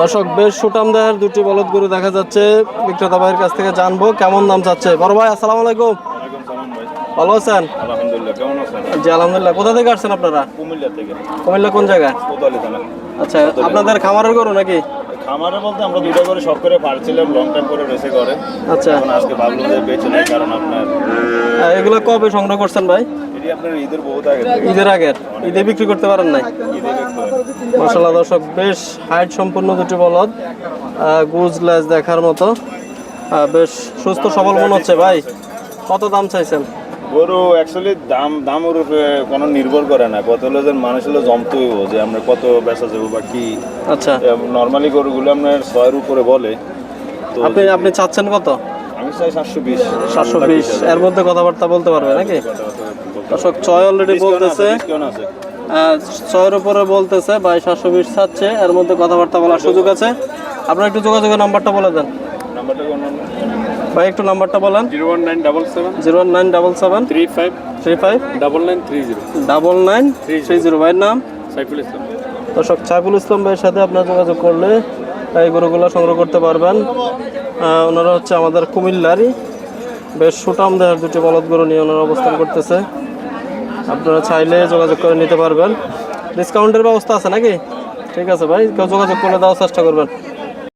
দর্শক বেশ সুটাম দেহের দুটি বলদ গরু দেখা যাচ্ছে। বিক্রেতা ভাইয়ের কাছ থেকে জানব কেমন দাম চাচ্ছে। বড় ভাই আসসালামু আলাইকুম। ভালো আছেন? জি আলহামদুলিল্লাহ। কোথা থেকে আসছেন আপনারা? কুমিল্লা থেকে। কুমিল্লা কোন জায়গায়? আচ্ছা আপনাদের খামারের গরু নাকি? খামারে বলতে আমরা দুটো করে শখ করে পারছিলাম লং টাইম করে রেসে করে আচ্ছা। এখন আজকে ভাবলাম যে বেঁচে নেই কারণ আপনার এগুলো কবে সংগ্রহ করছেন ভাই? এটি আপনার ঈদের বহুত আগে ঈদের আগের। ঈদে বিক্রি করতে পারেন নাই? ঈদে। মশলা দর্শক বেশ হাইট সম্পূর্ণ দুটি বলদ গুজ লেজ দেখার মতো। বেশ সুস্থ সবল মনে হচ্ছে ভাই। কত দাম চাইছেন? গরু অ্যাকচুয়ালি দাম দামের উপরে কোনো নির্ভর করে না। কত হলো যে মানুষ হলো জমতে হইব যে আমরা কত বেচা যাব বা কি। আচ্ছা। নর্মালি গরুগুলো আপনার ছয়ের উপরে বলে। তো আপনি আপনি চাচ্ছেন কত? আমি চাই সাতশো বিশ। সাতশো বিশ। এর মধ্যে কথাবার্তা বলতে পারবে নাকি? দর্শক ছয় অলরেডি বলতেছে। আছে। ছয়ের উপরে বলতেছে ভাই সাতশো বিশ চাচ্ছে এর মধ্যে কথাবার্তা বলার সুযোগ আছে। আপনার একটু যোগাযোগের নাম্বারটা বলে দেন। ভাই একটু নাম্বারটা বলেন। Zero one nine double seven. Zero nine double seven. Three five. Three five. Double nine three zero. Double nine three zero. ভাইয়ের নাম? সাইফুল ইসলাম। দর্শক সাইফুল ইসলাম ভাইয়ের সাথে আপনার যোগাযোগ করলে এই গরুগুলো সংগ্রহ করতে পারবেন। ওনারা হচ্ছে আমাদের কুমিল্লারই। বেশ সুটাম দেহের দুটি বলদ গরু নিয়ে ওনারা অবস্থান করতেছে। আপনারা চাইলে যোগাযোগ করে নিতে পারবেন। ডিসকাউন্টের ব্যবস্থা আছে নাকি? ঠিক আছে ভাই কেউ যোগাযোগ করে দেওয়ার চেষ্টা করবেন।